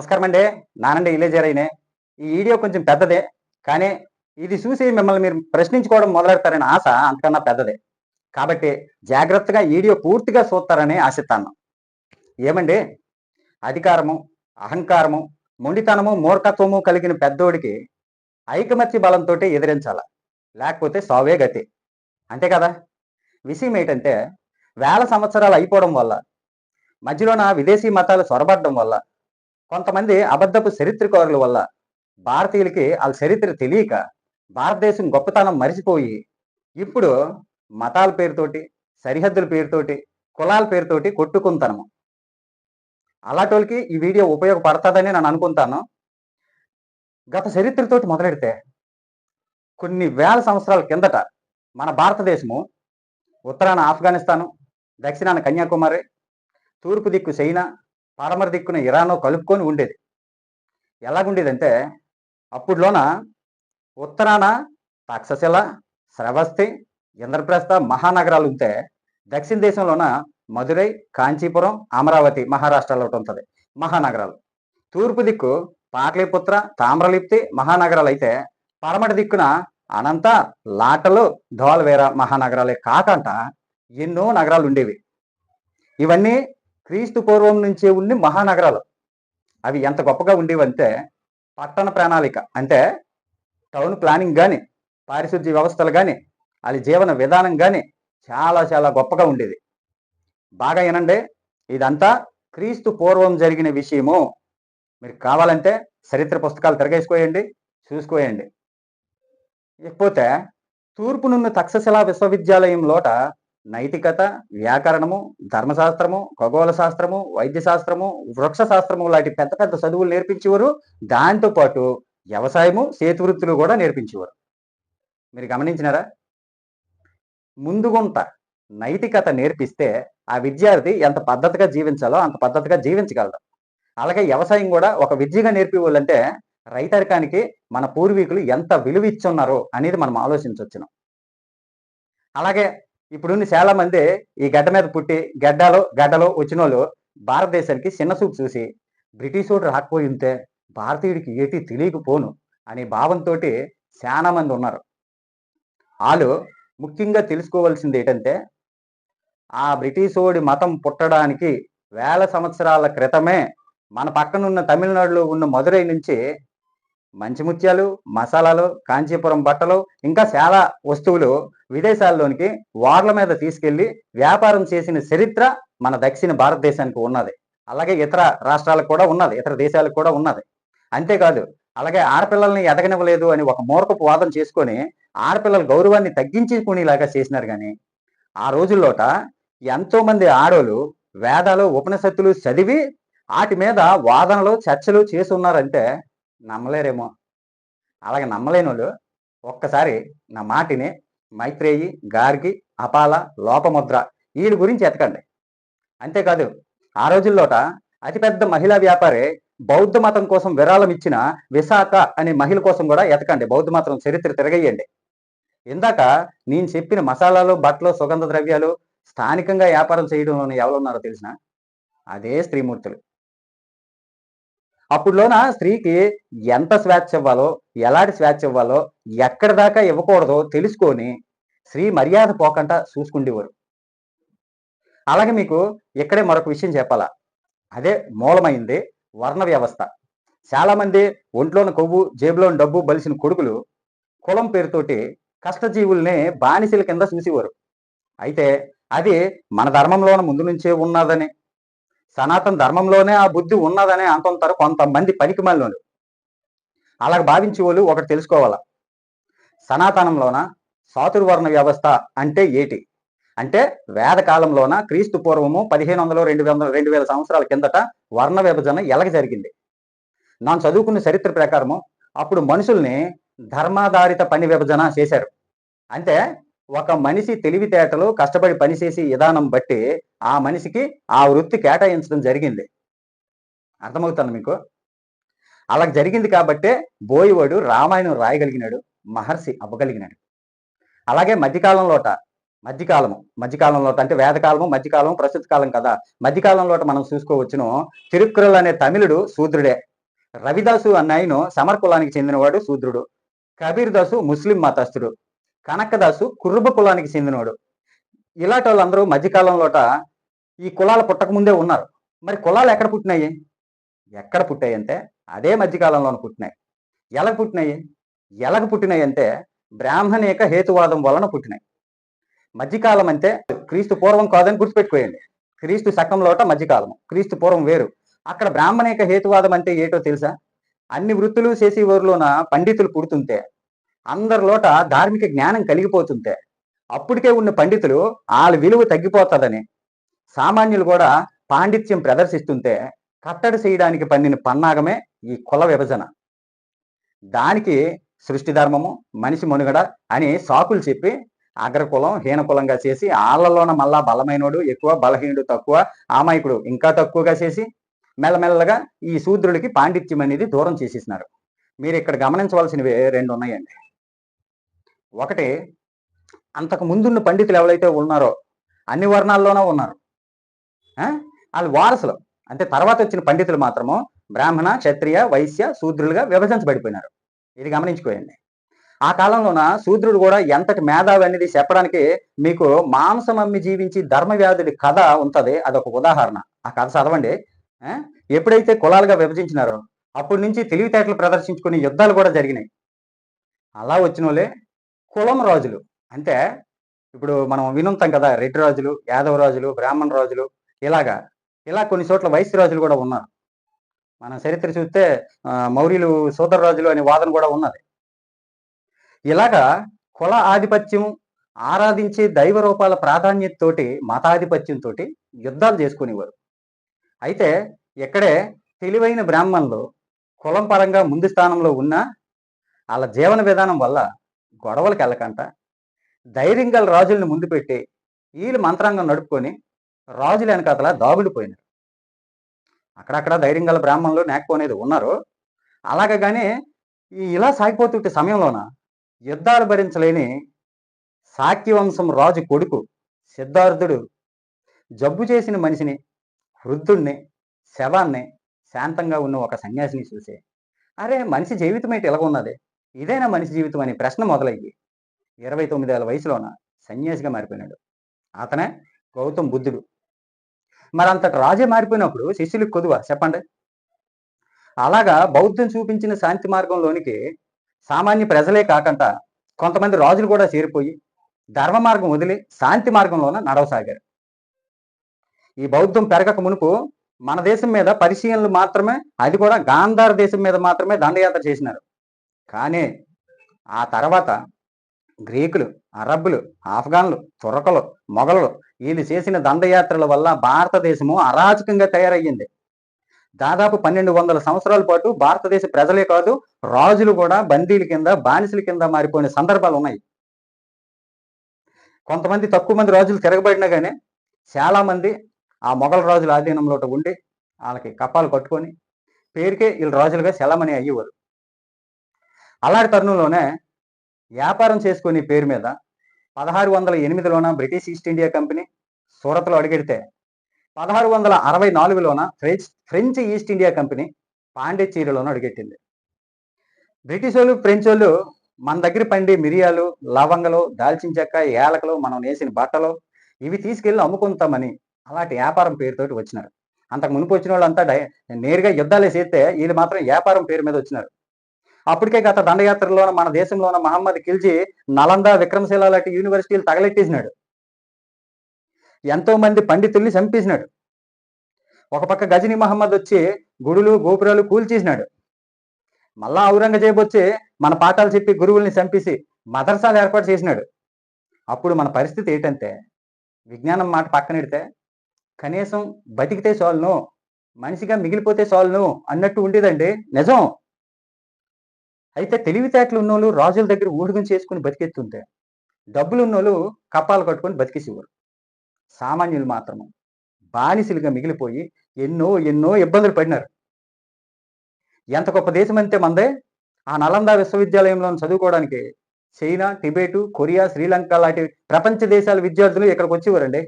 నమస్కారం అండి. నానండి ఇలేజరైనే ఈ వీడియో కొంచెం పెద్దదే కానీ ఇది చూసి మిమ్మల్ని మీరు ప్రశ్నించుకోవడం మొదలెడతారని ఆశ అంతకన్నా పెద్దదే. కాబట్టి జాగ్రత్తగా వీడియో పూర్తిగా చూస్తారని ఆశిస్తాను. ఏమండి? అధికారము అహంకారము మొండితనము మూర్ఖత్వము కలిగిన పెద్దోడికి ఐకమత్య బలంతో ఎదిరించాల లేకపోతే సావే గతి. అంతే కదా? విషయం ఏంటంటే వేల సంవత్సరాలు అయిపోవడం వల్ల మధ్యలోన విదేశీ మతాలు చొరబడడం వల్ల కొంతమంది అబద్ధపు చరిత్రకారుల వల్ల భారతీయులకి వాళ్ళ చరిత్ర తెలియక భారతదేశం గొప్పతనం మరిచిపోయి ఇప్పుడు మతాల పేరుతోటి సరిహద్దుల పేరుతోటి కులాల పేరుతోటి కొట్టుకుంటాము. అలాంటి ఈ వీడియో ఉపయోగపడుతుందని నేను అనుకుంటాను. గత చరిత్రతోటి మొదలెడితే కొన్ని వేల సంవత్సరాల కిందట మన భారతదేశము ఉత్తరాన ఆఫ్ఘనిస్తాను దక్షిణాన కన్యాకుమారి తూర్పు దిక్కు చైనా పడమర దిక్కున ఇరాను కలుపుకొని ఉండేది. ఎలాగుండేదంటే అప్పుడులోన ఉత్తరాన తక్షశిల శ్రవస్తి ఇంద్రప్రస్థ మహానగరాలు ఉంటే దక్షిణ దేశంలోన మధురై కాంచీపురం అమరావతి మహారాష్ట్రలో ఒకటి ఉంటుంది మహానగరాలు. తూర్పు దిక్కు పాటలీపుత్ర తామ్రలిప్తి మహానగరాలు అయితే పడమటి దిక్కున అనంత లాటలు ధోల్వేర మహానగరాలే కాకంట ఎన్నో నగరాలు ఉండేవి ఇవన్నీ క్రీస్తు పూర్వం నుంచే ఉండి మహానగరాలు. అవి ఎంత గొప్పగా ఉండేవంటే పట్టణ ప్రణాళిక. అంటే టౌన్ ప్లానింగ్ కానీ పారిశుద్ధ్య వ్యవస్థలు కానీ వాళ్ళ జీవన విధానం కానీ చాలా చాలా గొప్పగా ఉండేది. బాగా వినండి ఇదంతా క్రీస్తు పూర్వం జరిగిన విషయము. మీరు కావాలంటే చరిత్ర పుస్తకాలు తిరగేసుకోయండి చూసుకోయండి. ఇకపోతే తూర్పునున్న తక్షశిలా విశ్వవిద్యాలయంలోట నైతికత వ్యాకరణము ధర్మశాస్త్రము ఖగోళ శాస్త్రము వైద్య శాస్త్రము వృక్ష శాస్త్రము లాంటి పెద్ద పెద్ద చదువులు నేర్పించేవారు. దాంతో పాటు వ్యవసాయము చేతి వృత్తులు కూడా నేర్పించేవారు. మీరు గమనించినారా? ముందుగుంట నైతికత నేర్పిస్తే ఆ విద్యార్థి ఎంత పద్ధతిగా జీవించాలో అంత పద్ధతిగా జీవించగలడు. అలాగే వ్యవసాయం కూడా ఒక విద్యగా నేర్పివాళ్ళంటే రైతరికానికి మన పూర్వీకులు ఎంత విలువ ఇచ్చున్నారో అనేది మనం ఆలోచించవచ్చును అలాగే ఇప్పుడున్న చాలా మంది ఈ గడ్డ మీద పుట్టి గడ్డలో గడ్డలో వచ్చిన వాళ్ళు భారతదేశానికి చిన్న చూపు చూసి బ్రిటిష్ వాడు రాకపోయి ఉంటే భారతీయుడికి ఏటి తెలియకపోను అనే భావంతో చాలా మంది ఉన్నారు. వాళ్ళు ముఖ్యంగా తెలుసుకోవాల్సింది ఏంటంటే ఆ బ్రిటిష్ వాడి మతం పుట్టడానికి వేల సంవత్సరాల క్రితమే మన పక్కనున్న తమిళనాడులో ఉన్న మదురై నుంచి మంచి ముత్యాలు మసాలాలు కాంచీపురం బట్టలు ఇంకా చాలా వస్తువులు విదేశాల్లోనికి వార్ల మీద తీసుకెళ్ళి వ్యాపారం చేసిన చరిత్ర మన దక్షిణ భారతదేశానికి ఉన్నది. అలాగే ఇతర రాష్ట్రాలకు కూడా ఉన్నది ఇతర దేశాలకు కూడా ఉన్నది. అంతేకాదు అలాగే ఆడపిల్లల్ని ఎదగనివ్వలేదు అని ఒక మూర్ఖపు వాదం చేసుకొని ఆడపిల్లల గౌరవాన్ని తగ్గించుకునేలాగా చేసినారు కానీ ఆ రోజుల్లోట ఎంతోమంది ఆడోళ్ళు వేదాలు ఉపనిషత్తులు చదివి వాటి మీద వాదనలు చర్చలు చేసి ఉన్నారంటే నమ్మలేరేమో. అలాగే నమ్మలేని వాళ్ళు ఒక్కసారి నా మాటిని మైత్రేయి గార్గి అపాల లోపముద్ర వీళ్ళ గురించి ఎతకండి. అంతేకాదు ఆ రోజుల్లోట అతిపెద్ద మహిళా వ్యాపారి బౌద్ధ మతం కోసం విరాళం ఇచ్చిన విశాఖ అనే మహిళ కోసం కూడా ఎతకండి. బౌద్ధ మతం చరిత్ర తిరగేయండి. ఇందాక నేను చెప్పిన మసాలాలు బట్టలు సుగంధ ద్రవ్యాలు స్థానికంగా వ్యాపారం చేయడంలోని ఎవరున్నారో తెలిసిన? అదే స్త్రీమూర్తులు. అప్పుడులోన స్త్రీకి ఎంత స్వేచ్ఛ ఇవ్వాలో ఎలాంటి స్వేచ్ఛ ఇవ్వాలో ఎక్కడి దాకా ఇవ్వకూడదో తెలుసుకొని స్త్రీ మర్యాద పోకుండా చూసుకుండేవారు. అలాగే మీకు ఇక్కడే మరొక విషయం చెప్పాలా. అదే మూలమైంది వర్ణ వ్యవస్థ. చాలామంది ఒంట్లోని కొవ్వు జేబులోని డబ్బు బలిసిన కొడుకులు కులం పేరుతోటి కష్టజీవుల్ని బానిసల కింద చూసేవారు. అయితే అది మన ధర్మంలోన ముందు నుంచే ఉన్నదని సనాతన ధర్మంలోనే ఆ బుద్ధి ఉన్నదనే అంటుంటారు కొంతమంది పనికి మళ్ళీ అలాగ భావించే వాళ్ళు ఒకటి తెలుసుకోవాల. సనాతనంలోన సాతుర్వర్ణ వ్యవస్థ అంటే ఏటి? అంటే వేద కాలంలోన క్రీస్తు పూర్వము పదిహేను వందలు రెండు వందల రెండు వేల సంవత్సరాల కిందట వర్ణ విభజన ఎలాగ జరిగింది? ನಾನು చదువుకున్న చరిత్ర ప్రకారము అప్పుడు మనుషుల్ని ధర్మాధారిత పని విభజన చేశారు. అంటే ఒక మనిషి తెలివితేటలు కష్టపడి పనిచేసే విధానం బట్టి ఆ మనిషికి ఆ వృత్తి కేటాయించడం జరిగింది. అర్థమవుతుంది మీకు? అలా జరిగింది కాబట్టే బోయివాడు రామాయణం రాయగలిగినాడు మహర్షి అవ్వగలిగినాడు. అలాగే మధ్యకాలంలోట మధ్యకాలము మధ్యకాలంలో అంటే వేదకాలము మధ్యకాలం ప్రస్తుత కాలం కదా. మధ్యకాలంలో మనం చూసుకోవచ్చును తిరుక్కురల్ అనే తమిళుడు శూద్రుడే. రవిదాసు అన్న ఆయన సమర్ కులానికి చెందినవాడు శూద్రుడు. కబీర్దాసు ముస్లిం మతస్థుడు. కనకదాసు కుర్రబ కులానికి చెందినవాడు. ఇలాంటి వాళ్ళందరూ మధ్యకాలంలోట ఈ కులాలు పుట్టకముందే ఉన్నారు. మరి కులాలు ఎక్కడ పుట్టినాయి? ఎక్కడ పుట్టాయి అంటే అదే మధ్యకాలంలోనే పుట్టినాయి. ఎలాగ పుట్టినాయి? ఎలాగ పుట్టినాయి అంటే బ్రాహ్మణేక హేతువాదం వలన పుట్టినాయి. మధ్యకాలం అంటే క్రీస్తు పూర్వం కాదని గుర్తుపెట్టుకోయండి. క్రీస్తు శకంలోట మధ్యకాలం క్రీస్తు పూర్వం వేరు. అక్కడ బ్రాహ్మణేక హేతువాదం అంటే ఏటో తెలుసా? అన్ని వృత్తులు చేసే ఊరిలోన పండితులు పుడుతుంటే అందరిలోట ధార్మిక జ్ఞానం కలిగిపోతుంటే అప్పటికే ఉన్న పండితులు వాళ్ళ విలువ తగ్గిపోతుందని సామాన్యులు కూడా పాండిత్యం ప్రదర్శిస్తుంటే కట్టడి చేయడానికి పండిన పన్నాగమే ఈ కుల విభజన. దానికి సృష్టి ధర్మము మనిషి మనుగడ అని సాకులు చెప్పి అగ్రకులం హీనకులంగా చేసి ఆళ్ళలోన మళ్ళా బలమైనడు ఎక్కువ బలహీనుడు తక్కువ ఆమాయకుడు ఇంకా తక్కువగా చేసి మెల్లమెల్లగా ఈ శూద్రుడికి పాండిత్యం అనేది దూరం చేసేసినారు. మీరు ఇక్కడ గమనించవలసినవి రెండు ఉన్నాయండి ఒకటి అంతకు ముందున్న పండితులు ఎవరైతే ఉన్నారో అన్ని వర్ణాల్లోనూ ఉన్నారు. వాళ్ళు వారసులు. అంటే తర్వాత వచ్చిన పండితులు మాత్రము బ్రాహ్మణ క్షత్రియ వైశ్య శూద్రులుగా విభజించబడిపోయినారు. ఇది గమనించుకోయండి. ఆ కాలంలోన శూద్రుడు కూడా ఎంతటి మేధావి అనేది చెప్పడానికి మీకు మాంసం అమ్మి జీవించి ధర్మవ్యాధుడి కథ ఉంటది. అదొక ఉదాహరణ. ఆ కథ చదవండి. ఎప్పుడైతే కులాలుగా విభజించినారో అప్పటి నుంచి తెలివితేటలు ప్రదర్శించుకునే యుద్ధాలు కూడా జరిగినాయి. అలా వచ్చిన వాళ్ళే కులం రాజులు. అంటే ఇప్పుడు మనం వినుంటాం కదా రెడ్డి రాజులు యాదవ రాజులు బ్రాహ్మణ రాజులు ఇలాగా. ఇలా కొన్ని చోట్ల వైశ్య రాజులు కూడా ఉన్నారు. మన చరిత్ర చూస్తే మౌర్యులు సోదర రాజులు అనే వాదన కూడా ఉన్నది. ఇలాగా కుల ఆధిపత్యం ఆరాధించే దైవ రూపాల ప్రాధాన్యతతోటి మతాధిపత్యంతో యుద్ధాలు చేసుకునేవారు. అయితే ఇక్కడే తెలివైన బ్రాహ్మణులు కులం పరంగా ముందు స్థానంలో ఉన్న వాళ్ళ జీవన విధానం వల్ల గొడవలకు వెళ్ళకంట ధైర్యం గల రాజుల్ని ముందు పెట్టి వీళ్ళు మంత్రాంగం నడుపుకొని రాజుల వెనకాతల దాగుడిపోయినారు అక్కడక్కడ ధైర్యం గల బ్రాహ్మణులు నేకపోనేది ఉన్నారు. అలాగ కానీ ఈ ఇలా సాగిపోతుంటే సమయంలోన యుద్ధాలు భరించలేని శాక్యవంశం రాజు కొడుకు సిద్ధార్థుడు జబ్బు చేసిన మనిషిని వృద్ధుణ్ణి శవాన్ని శాంతంగా ఉన్న ఒక సన్యాసిని చూసి అరే మనిషి జీవితం ఏంటి? ఎలా ఉన్నది ఇదేనా మనిషి జీవితం అనే ప్రశ్న మొదలయ్యి. ఇరవై తొమ్మిదేళ్ళ వయసులోన సన్యాసిగా మారిపోయినాడు. అతనే గౌతమ్ బుద్ధుడు. మరి అంతటి రాజే మారిపోయినప్పుడు శిష్యులకు కొదువ? చెప్పండి. అలాగా బౌద్ధం చూపించిన శాంతి మార్గంలోనికి సామాన్య ప్రజలే కాకుండా కొంతమంది రాజులు కూడా చేరిపోయి ధర్మ మార్గం వదిలి శాంతి మార్గంలోన నడవసాగారు. ఈ బౌద్ధం పెరగక మునుపు మన దేశం మీద పరిశీలనలు మాత్రమే అది కూడా గాంధార దేశం మీద మాత్రమే దండయాత్ర చేసినారు. కానీ ఆ తర్వాత గ్రీకులు అరబ్బులు ఆఫ్ఘన్లు తురకలు మొఘలు వీళ్ళు చేసిన దండయాత్రల వల్ల భారతదేశము అరాచకంగా తయారయ్యింది. దాదాపు పన్నెండు వందల సంవత్సరాల పాటు భారతదేశ ప్రజలే కాదు రాజులు కూడా బందీల కింద బానిసల కింద మారిపోయిన సందర్భాలు ఉన్నాయి. కొంతమంది తక్కువ మంది రాజులు తిరగబడినా కానీ చాలామంది ఆ మొఘల్ రాజుల ఆధీనంలో ఉండి వాళ్ళకి కప్పాలు కట్టుకొని పేరుకే వీళ్ళు రాజులుగా సెలమని అయ్యేవారు. అలాంటి తరుణంలోనే వ్యాపారం చేసుకునే పేరు మీద పదహారు వందల ఎనిమిదిలోన బ్రిటిష్ ఈస్ట్ ఇండియా కంపెనీ సూరత్లో అడిగెడితే పదహారు వందల అరవై నాలుగులోన French French East India Company పాండిచ్చేరిలోన అడుగెట్టింది. బ్రిటిష్ వాళ్ళు ఫ్రెంచ్ వాళ్ళు మన దగ్గర పండి మిరియాలు లవంగలు దాల్చిన చెక్క ఏలకలు మనం వేసిన బట్టలు ఇవి తీసుకెళ్ళి అమ్ముకుంటామని అలాంటి వ్యాపారం పేరుతోటి వచ్చినారు. అంతకు మునుపు వచ్చిన వాళ్ళంతా నేరుగా యుద్ధాలు చేస్తే వీళ్ళు మాత్రం వ్యాపారం పేరు మీద వచ్చినారు. అప్పటికే గత దండయాత్రలోన మన దేశంలోన మహమ్మద్ ఖిల్జీ నలంద విక్రమశిల లాంటి యూనివర్సిటీలు తగలెట్టేసినాడు. ఎంతో మంది పండితుల్ని చంపేసినాడు. ఒక పక్క గజనీ మహమ్మద్ వచ్చి గుడులు గోపురాలు కూల్చేసినాడు. మళ్ళా ఔరంగజేబ్ వచ్చి మన పాఠాలు చెప్పి గురువుల్ని చంపేసి మదర్సాలు ఏర్పాటు చేసినాడు. అప్పుడు మన పరిస్థితి ఏంటంటే విజ్ఞానం మాట పక్కనెడితే కనీసం బతికితే చాలును మనిషిగా మిగిలిపోతే చాలును అన్నట్టు ఉండేదండి. నిజం. అయితే తెలివితేటలు ఉన్నోళ్ళు రాజుల దగ్గర ఊడిగం చేసుకుని బతికెత్తుంటే డబ్బులు ఉన్నోళ్ళు కపాలు కట్టుకొని బతికేసేవారు. సామాన్యులు మాత్రము బానిసలుగా మిగిలిపోయి ఎన్నో ఎన్నో ఇబ్బందులు పడినారు. ఎంత గొప్ప దేశం అంతే మందే ఆ నలంద విశ్వవిద్యాలయంలో చదువుకోవడానికి చైనా టిబెటు కొరియా శ్రీలంక లాంటి ప్రపంచ దేశాల విద్యార్థులు ఇక్కడికి వచ్చేవారండి.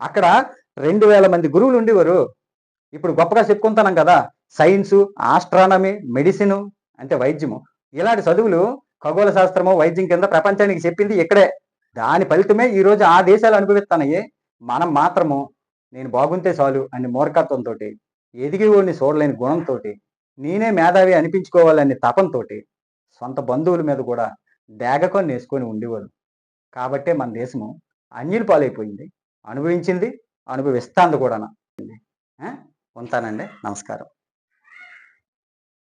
అక్కడ రెండు వేల మంది గురువులు ఉండేవారు. ఇప్పుడు గొప్పగా చెప్పుకుంటున్నాం కదా సైన్సు ఆస్ట్రానమీ మెడిసిన్ అంటే వైద్యము. ఇలాంటి చదువులు ఖగోళ శాస్త్రము వైద్యం కింద ప్రపంచానికి చెప్పింది ఇక్కడే. దాని ఫలితమే ఈరోజు ఆ దేశాలు అనుభవిస్తున్నాయి. మనం మాత్రము నేను బాగుంటే చాలు అని మూర్ఖత్వంతో ఎదిగి ఓడిని చూడలేని గుణంతో నేనే మేధావి అనిపించుకోవాలని తపంతో సొంత బంధువుల మీద కూడా డేగకొని నేసుకొని ఉండేవారు. కాబట్టే మన దేశము అన్యుల పాలైపోయింది. అనుభవించింది అనుభవిస్తాంది కూడా ఉంటానండి. నమస్కారం.